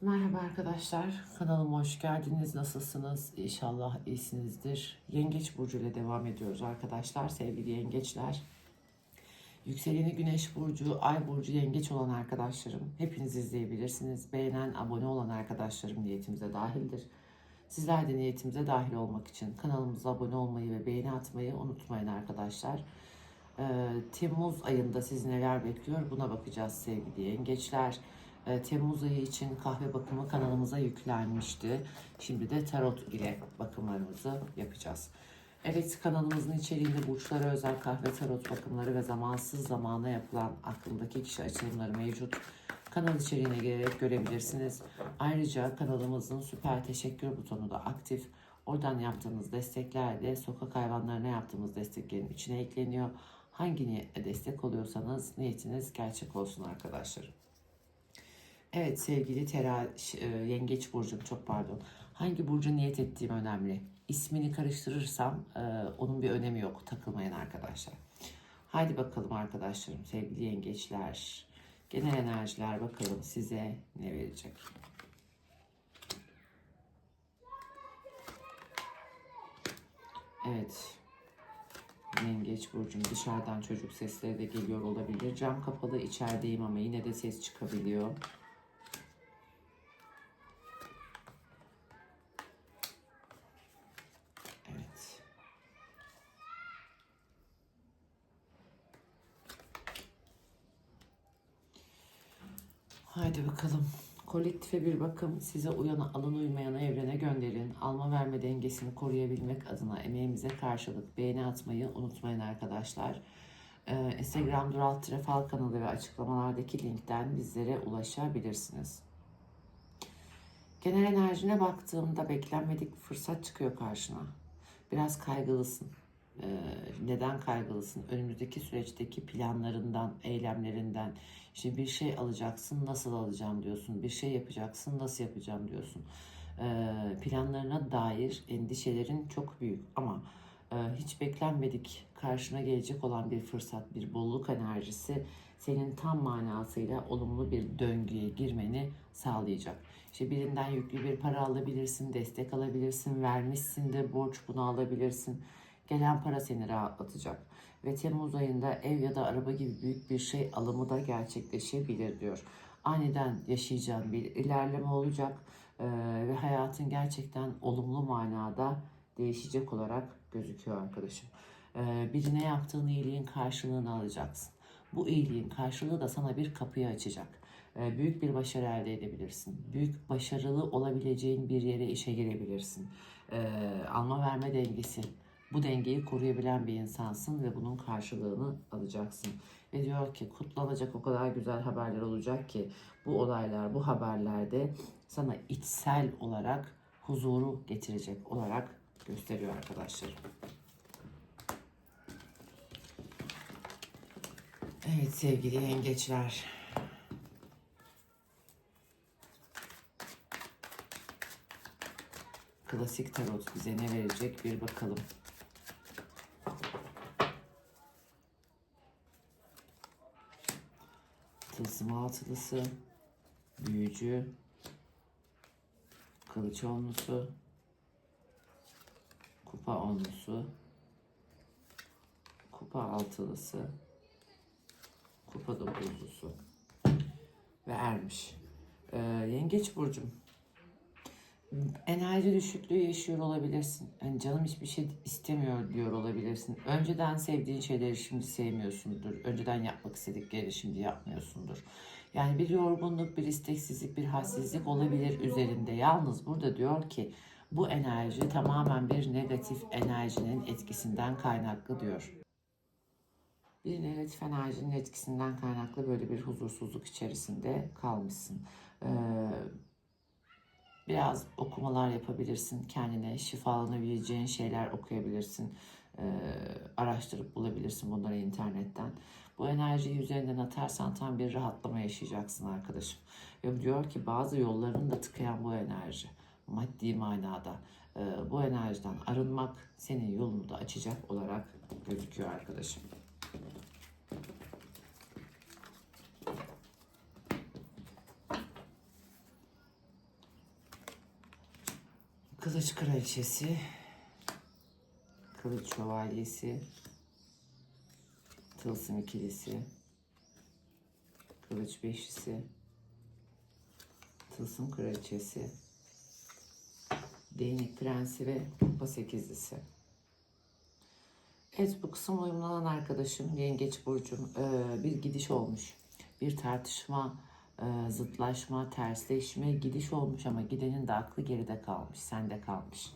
Merhaba arkadaşlar, kanalıma hoş geldiniz. Nasılsınız? İnşallah iyisinizdir. Yengeç Burcu ile devam ediyoruz arkadaşlar, sevgili yengeçler. Yükseleni Güneş Burcu, Ay Burcu yengeç olan arkadaşlarım. Hepiniz izleyebilirsiniz. Beğenen, abone olan arkadaşlarım niyetimize dahildir. Sizler de niyetimize dahil olmak için kanalımıza abone olmayı ve beğeni atmayı unutmayın arkadaşlar. Ee, Temmuz ayında sizi neler bekliyor buna bakacağız sevgili yengeçler. Temmuz ayı için kahve bakımı kanalımıza yüklenmişti. Şimdi de tarot ile bakımlarımızı yapacağız. Evet kanalımızın içeriğinde burçlara özel kahve tarot bakımları ve zamansız zamana yapılan aklımdaki kişi açılımları mevcut. Kanal içeriğine girerek görebilirsiniz. Ayrıca kanalımızın süper teşekkür butonu da aktif. Oradan yaptığımız destekler de sokak hayvanlarına yaptığımız desteklerin içine ekleniyor. Hangi destek oluyorsanız niyetiniz gerçek olsun arkadaşlar. Evet sevgili tera ş- e, yengeç burcum çok pardon. Hangi burcu niyet ettiğim önemli. İsmini karıştırırsam e, onun bir önemi yok. Takılmayın arkadaşlar. Haydi bakalım arkadaşlarım sevgili yengeçler. Genel enerjiler bakalım size ne verecek. Evet. Yengeç burcum dışarıdan çocuk sesleri de geliyor olabilir. Cam kapalı içerideyim ama yine de ses çıkabiliyor. Evet. Haydi bakalım. Kolektife bir bakım size uyana alın uymayana evrene gönderin. Alma verme dengesini koruyabilmek adına emeğimize karşılık beğeni atmayı unutmayın arkadaşlar. Ee, Instagram Dural Trefal kanalı ve açıklamalardaki linkten bizlere ulaşabilirsiniz. Genel enerjine baktığımda beklenmedik fırsat çıkıyor karşına. Biraz kaygılısın. Ee, neden kaygılısın? Önümüzdeki süreçteki planlarından, eylemlerinden. İşte bir şey alacaksın, nasıl alacağım diyorsun. Bir şey yapacaksın, nasıl yapacağım diyorsun. Ee, planlarına dair endişelerin çok büyük ama e, hiç beklenmedik karşına gelecek olan bir fırsat, bir bolluk enerjisi senin tam manasıyla olumlu bir döngüye girmeni sağlayacak. İşte birinden yüklü bir para alabilirsin, destek alabilirsin, vermişsindir borç bunu alabilirsin. Gelen para seni rahatlatacak. Ve Temmuz ayında ev ya da araba gibi büyük bir şey alımı da gerçekleşebilir diyor. Aniden yaşayacağın bir ilerleme olacak Ee, ve hayatın gerçekten olumlu manada değişecek olarak gözüküyor arkadaşım. Ee, birine yaptığın iyiliğin karşılığını alacaksın. Bu iyiliğin karşılığı da sana bir kapıyı açacak. Ee, büyük bir başarı elde edebilirsin. Büyük başarılı olabileceğin bir yere işe girebilirsin. Ee, alma verme dengesi. Bu dengeyi koruyabilen bir insansın ve bunun karşılığını alacaksın. Ve diyor ki kutlanacak o kadar güzel haberler olacak ki bu olaylar, bu haberlerde sana içsel olarak huzuru getirecek olarak gösteriyor arkadaşlar. Evet sevgili yengeçler. Klasik tarot bize ne verecek bir bakalım. Tılsım altılısı, büyücü, kılıç onlusu, kupa onlusu, kupa altılısı, kupa dokuzlusu ve ermiş. Ee, yengeç burcum. Enerji düşüklüğü yaşıyor olabilirsin. Yani canım hiçbir şey istemiyor diyor olabilirsin. Önceden sevdiğin şeyleri şimdi sevmiyorsundur. Önceden yapmak istedikleri şimdi yapmıyorsundur. Yani bir yorgunluk, bir isteksizlik, bir halsizlik olabilir üzerinde. Yalnız burada diyor ki bu enerji tamamen bir negatif enerjinin etkisinden kaynaklı diyor. Bir negatif enerjinin etkisinden kaynaklı böyle bir huzursuzluk içerisinde kalmışsın. Ee, biraz okumalar yapabilirsin. Kendine şifalanabileceğin şeyler okuyabilirsin. Ee, araştırıp bulabilirsin bunları internetten. Bu enerjiyi üzerinden atarsan tam bir rahatlama yaşayacaksın arkadaşım. Ve diyor ki bazı yollarını da tıkayan bu enerji. Maddi manada. Ee, bu enerjiden arınmak senin yolunu da açacak olarak gözüküyor arkadaşım. Kılıç kraliçesi, kılıç şövalyesi, tılsım ikilisi, kılıç beşlisi, tılsım kraliçesi, değnek prensi ve kupa sekizlisi. Evet bu kısım uyumlanan arkadaşım Yengeç Burcu'm bir gidiş olmuş. Bir tartışma, eee, zıtlaşma, tersleşme, gidiş olmuş ama gidenin de aklı geride kalmış, sende kalmış.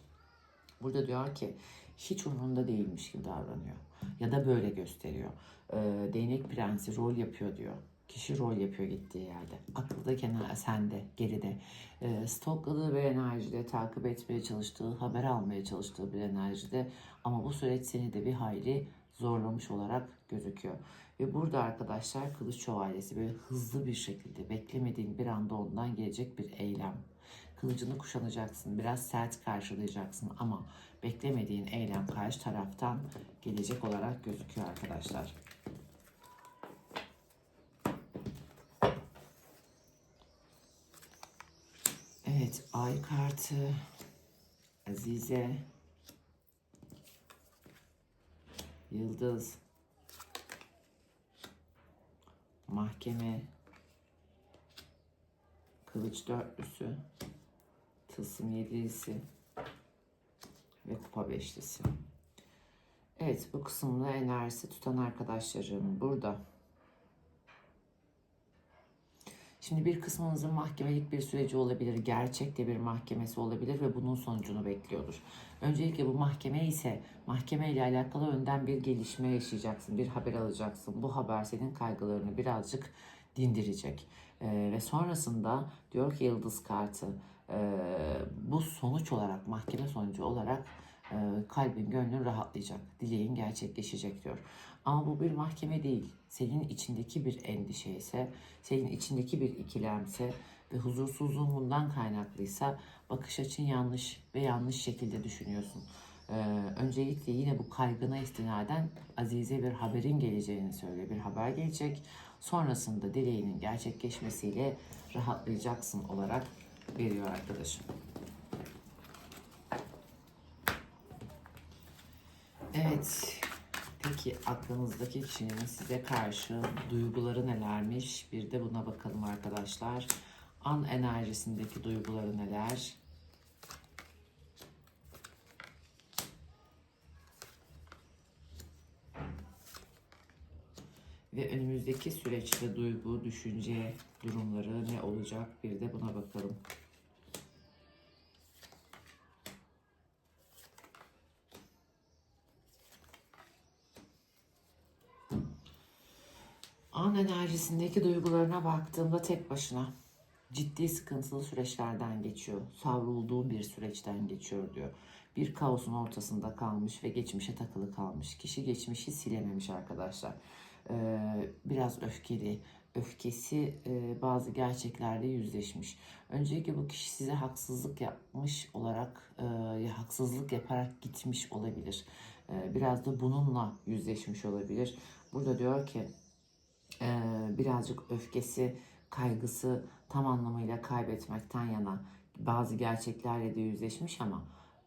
Burada diyor ki hiç umurunda değilmiş gibi davranıyor. Ya da böyle gösteriyor. Eee, değnek prensi rol yapıyor diyor. Kişi rol yapıyor gittiği yerde. Aklı da kenar sende, geride. Eee stokladığı bir enerjide, takip etmeye çalıştığı, haber almaya çalıştığı bir enerjide. Ama bu süreç seni de bir hayli zorlamış olarak gözüküyor. Ve burada arkadaşlar kılıç şövalyesi böyle hızlı bir şekilde beklemediğin bir anda ondan gelecek bir eylem. Kılıcını kuşanacaksın, biraz sert karşılayacaksın ama beklemediğin eylem karşı taraftan gelecek olarak gözüküyor arkadaşlar. Evet, ay kartı, Azize, Yıldız, Mahkeme, Kılıç dörtlüsü, Tılsım yedilisi ve Kupa beşlisi. Evet, bu kısımda enerjisi tutan arkadaşlarım burada. Şimdi bir kısmınızın mahkemelik bir süreci olabilir, gerçekte bir mahkemesi olabilir ve bunun sonucunu bekliyordur. Öncelikle bu mahkeme ise mahkeme ile alakalı önden bir gelişme yaşayacaksın, bir haber alacaksın. Bu haber senin kaygılarını birazcık dindirecek. Ee, ve sonrasında diyor ki Yıldız kartı e, bu sonuç olarak mahkeme sonucu olarak e, kalbin gönlün rahatlayacak, dileğin gerçekleşecek diyor. Ama bu bir mahkeme değil. Senin içindeki bir endişe ise, senin içindeki bir ikilemse ve huzursuzluğun bundan kaynaklıysa bakış açın yanlış ve yanlış şekilde düşünüyorsun. Ee, öncelikle yine bu kaygına istinaden Azize bir haberin geleceğini söylüyor. Bir haber gelecek. Sonrasında dileğinin gerçekleşmesiyle rahatlayacaksın olarak veriyor arkadaşım. Evet. Peki aklınızdaki kişinin size karşı duyguları nelermiş? Bir de buna bakalım arkadaşlar. An enerjisindeki duyguları neler? Ve önümüzdeki süreçte duygu, düşünce durumları ne olacak? Bir de buna bakalım. An enerjisindeki duygularına baktığımda tek başına ciddi sıkıntılı süreçlerden geçiyor. Savrulduğu bir süreçten geçiyor diyor. Bir kaosun ortasında kalmış ve geçmişe takılı kalmış. Kişi geçmişi silememiş arkadaşlar. Ee, biraz öfkeli, öfkesi e, bazı gerçeklerle yüzleşmiş. Öncelikle bu kişi size haksızlık yapmış olarak, e, haksızlık yaparak gitmiş olabilir. E, biraz da bununla yüzleşmiş olabilir. Burada diyor ki e, birazcık öfkesi, kaygısı tam anlamıyla kaybetmekten yana bazı gerçeklerle de yüzleşmiş ama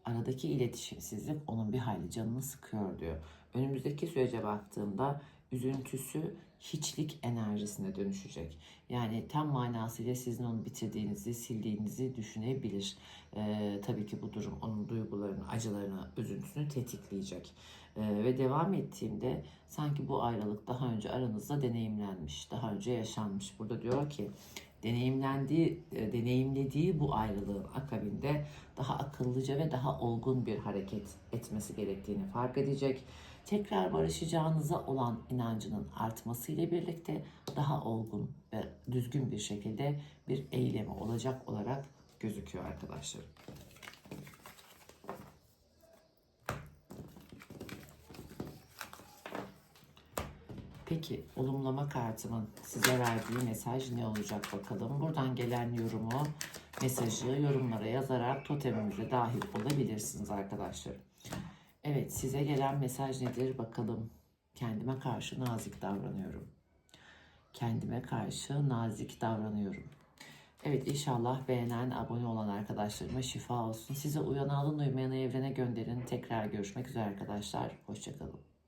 aradaki iletişimsizlik onun bir hayli canını sıkıyor diyor. Önümüzdeki sürece baktığımda üzüntüsü hiçlik enerjisine dönüşecek. Yani tam manasıyla sizin onu bitirdiğinizi, sildiğinizi düşünebilir. Ee, tabii ki bu durum onun duygularını, acılarını, üzüntüsünü tetikleyecek. Ee, ve devam ettiğinde sanki bu ayrılık daha önce aranızda deneyimlenmiş, daha önce yaşanmış. Burada diyor ki deneyimlendiği, e, deneyimlediği bu ayrılığın akabinde daha akıllıca ve daha olgun bir hareket etmesi gerektiğini fark edecek. Tekrar barışacağınıza olan inancının artması ile birlikte daha olgun ve düzgün bir şekilde bir eylemi olacak olarak gözüküyor arkadaşlar. Peki olumlama kartımın size verdiği mesaj ne olacak bakalım. Buradan gelen yorumu, mesajı yorumlara yazarak totemimize dahil olabilirsiniz arkadaşlar. Evet size gelen mesaj nedir bakalım. Kendime karşı nazik davranıyorum. Kendime karşı nazik davranıyorum. Evet inşallah beğenen, abone olan arkadaşlarıma şifa olsun. Size uyanı alın, uymayanı evrene gönderin. Tekrar görüşmek üzere arkadaşlar. Hoşçakalın.